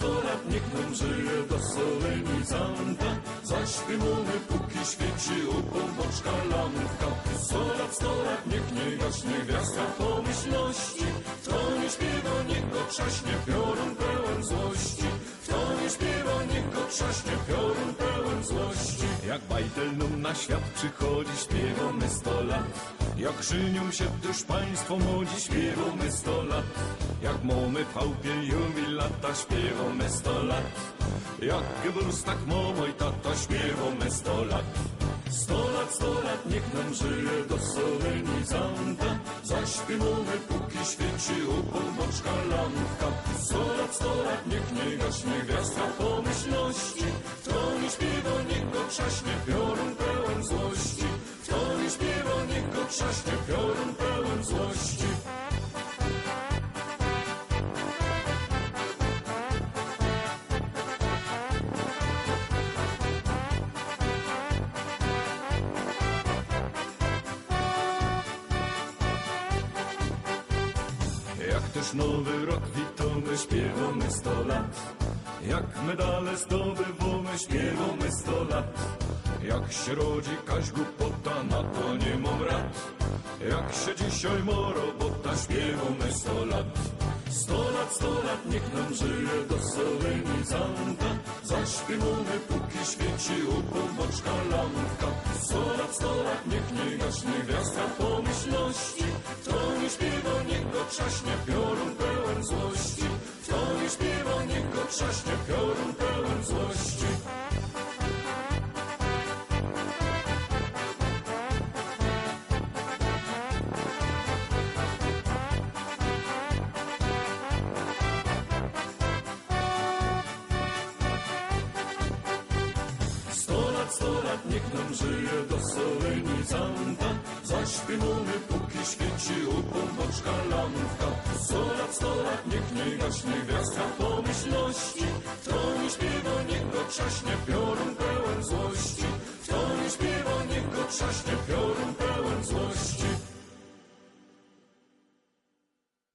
lat niech nam żyje do solenizanta. Zaśpiewamy, póki świeci u boczka lampka. Sto lat, sto lat, niech nie gaśnie gwiazdka pomyślności. Kto nie śpiewa, niech go trzaśnie piorun pełen złości. Kto nie śpiewa, niech go trzaśnie piorun pełen złości. Jak bajtel nam na świat przychodzi, śpiewamy sto lat. Jak żynią się też państwo młodzi, śpiewamy sto lat. Jak mamy chałupie jubilata, śpiewamy sto lat. Jak Goebbels, tak mamo i tata, śpiewamy sto lat. Sto lat, sto lat, niech nam żyje do solenizanta. Zaśpiewamy, póki świeci u boczka lampka. Sto lat, sto lat, niech nie gaśnie gwiazdka pomyślności. Kto nie śpiewa, niech go trzaśnie piorun pełen złości. Kto nie śpiewa, niech go trzaśnie piorun pełen złości. Też nowy rok witamy, śpiewamy sto lat. Jak medale zdobywamy, śpiewamy sto lat. Jak się rodzi kaś głupota, na to nie mam rad. Jak się dzisiaj ma robota, śpiewamy sto lat. Sto lat, sto lat, niech nam żyje do solenizanta. Zaśpiewamy, póki świeci u boczka lampka. Sto lat, sto lat, niech nie gaśnie gwiazdka pomyślności. Kto nie śpiewa, niech go trzaśnie trzaśnie piorun pełen złości. Sto lat, sto lat, niech nam żyje do solenizanta. Zaśpiewamy, póki świeci u boczka lampka ponad sto lat niech nie gaśnie gwiazda pomyślności. Kto nie śpiewa, niech go trzaśnie piorun pełen złości. Kto nie śpiewa, niech go trzaśnie